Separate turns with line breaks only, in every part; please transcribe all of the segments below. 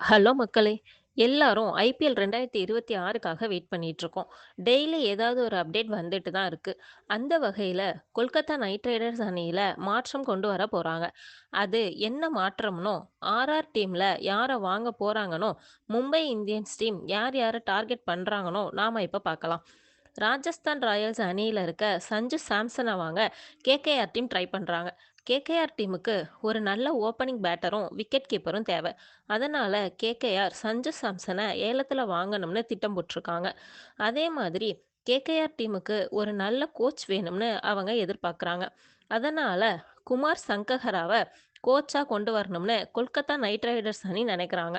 Hello மக்களே! எல்லாரும் IPL 2026க்காக வெயிட் பண்ணிகிட்ருக்கோம் டெய்லி ஏதாவது ஒரு அப்டேட் வந்துட்டு தான் இருக்கு. அந்த வகையில் கொல்கத்தா நைட் ரைடர்ஸ் அணியில் மாற்றம் கொண்டு வர போகிறாங்க அது என்ன மாற்றம்னோ, ஆர்ஆர் டீமில் யாரை வாங்க போகிறாங்கனோ மும்பை இந்தியன்ஸ் டீம் யார் யாரை டார்கெட் பண்ணுறாங்கனோ நாம் இப்போ பார்க்கலாம். ராஜஸ்தான் ராயல்ஸ் அணியில் இருக்க சஞ்சு சாம்சனை வாங்க கேகேஆர் டீம் ட்ரை பண்ணுறாங்க கேகேஆர் டீமுக்கு ஒரு நல்ல ஓப்பனிங் பேட்டரும், விக்கெட் கீப்பரும் தேவை. அதனால் கேகேஆர் சஞ்சு சாம்சனை ஏலத்தில் வாங்கணும்னு திட்டம் போட்டிருக்காங்க. அதே மாதிரி கேகேஆர் டீமுக்கு ஒரு நல்ல கோச் வேணும்னு அவங்க எதிர்பார்க்குறாங்க. அதனால் குமார் சங்கஹராவை கோச்சாக கொண்டு வரணும்னு கொல்கத்தா நைட் ரைடர்ஸ் அணி நினைக்கிறாங்க.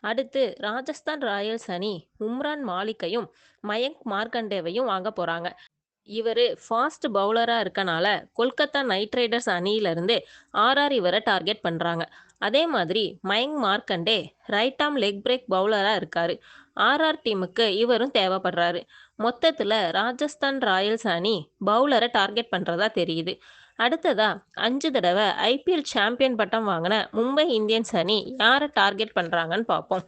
அடுத்து ராஜஸ்தான் ராயல்ஸ் அணி உம்ரான் மாலிக்கையும், மயங்க் மார்க்கண்டேவையும் வாங்க போகிறாங்க இவரு ஃபாஸ்ட் பவுலராக இருக்கனால கொல்கத்தா நைட் ரைடர்ஸ் அணியிலிருந்து ஆர்ஆர் இவரை டார்கெட் பண்ணுறாங்க அதே மாதிரி Mayank Markande right arm leg break பவுலராக இருக்கார் ஆர்ஆர் டீமுக்கு இவரும் தேவைப்படுறாரு. மொத்தத்தில் ராஜஸ்தான் ராயல்ஸ் அணி பவுலரை டார்கெட் பண்ணுறதா தெரியுது. அடுத்ததா அஞ்சு தடவை ஐபிஎல் சாம்பியன் பட்டம் வாங்கின மும்பை இந்தியன்ஸ் அணி யாரை டார்கெட் பண்ணுறாங்கன்னு பார்ப்போம்.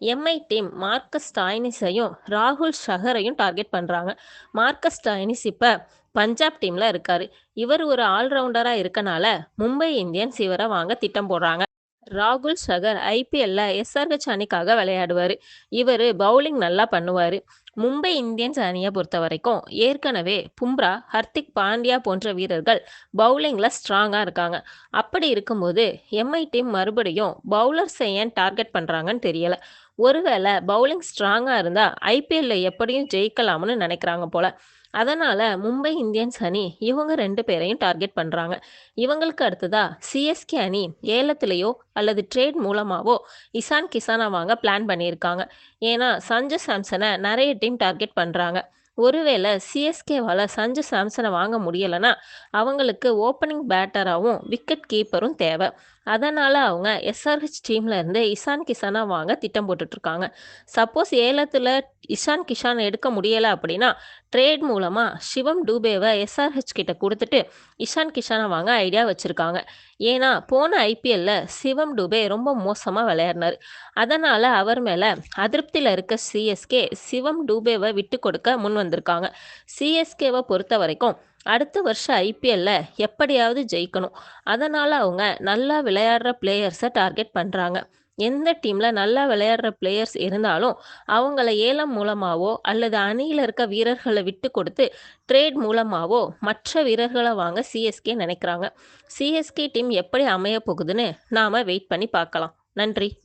எம்ஐ டீம் மார்க்கஸ் ஸ்டாய்னிஸையும், ராகுல் ஷஹரையும் டார்கெட் பண்ணுறாங்க மார்கஸ் ஸ்டாய்னிஸ் இப்போ பஞ்சாப் டீமில் இருக்கார். இவர் ஒரு ஆல்ரவுண்டராக இருக்கனால மும்பை இந்தியன்ஸ் இவரை வாங்க திட்டம் போடுறாங்க. ராகுல் சகர் ஐபிஎல்ல எஸ்ஆர்ஹெச் அணிக்காக விளையாடுவார். இவர் பவுலிங் நல்லா பண்ணுவார். மும்பை இந்தியன்ஸ் அணியை பொறுத்த வரைக்கும் ஏற்கனவே பும்ரா, ஹர்திக் பாண்டியா போன்ற வீரர்கள் பவுலிங்கில் ஸ்ட்ராங்காக இருக்காங்க. அப்படி இருக்கும்போது எம்ஐ டீம் மறுபடியும் பவுலர்ஸை ஏன் டார்கெட் பண்ணுறாங்கன்னு தெரியலை. ஒருவேளை பவுலிங் ஸ்ட்ராங்காக இருந்தால் ஐபிஎல்ல எப்படியும் ஜெயிக்கலாம்னு நினைக்கிறாங்க போல. அதனால மும்பை இந்தியன்ஸ் அணி இவங்க ரெண்டு பேரையும் டார்கெட் பண்ணுறாங்க இவங்களுக்கு அடுத்ததா சிஎஸ்கே அணி ஏலத்திலேயோ அல்லது ட்ரேட் மூலமாகவோ இசான் கிசானா வாங்க பிளான் பண்ணியிருக்காங்க. ஏன்னா சஞ்சு சாம்சனை நிறைய டீம் டார்கெட் பண்ணுறாங்க ஒருவேளை சிஎஸ்கேவால் சஞ்சு சாம்சனை வாங்க முடியலைன்னா அவங்களுக்கு ஓப்பனிங் பேட்டராகவும் விக்கெட் கீப்பரும் தேவை. அதனால் அவங்க எஸ்ஆர்ஹெச் டீம்ல இருந்து இசான் கிசான வாங்க திட்டம் போட்டுட்ருக்காங்க. சப்போஸ் ஏலத்தில் இஷான் கிஷான் எடுக்க முடியலை அப்படின்னா, ட்ரேட் மூலமாக சிவம் டூபேவை எஸ்ஆர்ஹெச் கிட்ட கொடுத்துட்டு இஷான் கிஷானை வாங்க ஐடியா வச்சுருக்காங்க. ஏன்னா போன ஐபிஎல்ல சிவம் டூபே ரொம்ப மோசமாக விளையாடினார். அதனால் அவர் மேலே அதிருப்தியில் இருக்க சிஎஸ்கே சிவம் டூபேவை விட்டு கொடுக்க முன் வந்திருக்காங்க. சிஎஸ்கேவை பொறுத்த வரைக்கும் அடுத்த வருஷம் ஐபிஎல்ல எப்படியாவது ஜெயிக்கணும். அதனால அவங்க நல்லா விளையாடுற பிளேயர்ஸை டார்கெட் பண்றாங்க. எந்த டீம்ல நல்லா விளையாடுற பிளேயர்ஸ் இருந்தாலும் அவங்கள ஏலம் மூலமாவோ அல்லது அணியில இருக்க வீரர்களை விட்டு கொடுத்து ட்ரேட் மூலமாவோ மற்ற வீரர்களை வாங்க சிஎஸ்கே நினைக்கிறாங்க. சிஎஸ்கே டீம் எப்படி அமையப் போகுதுன்னு நாம வெயிட் பண்ணி பார்க்கலாம். நன்றி.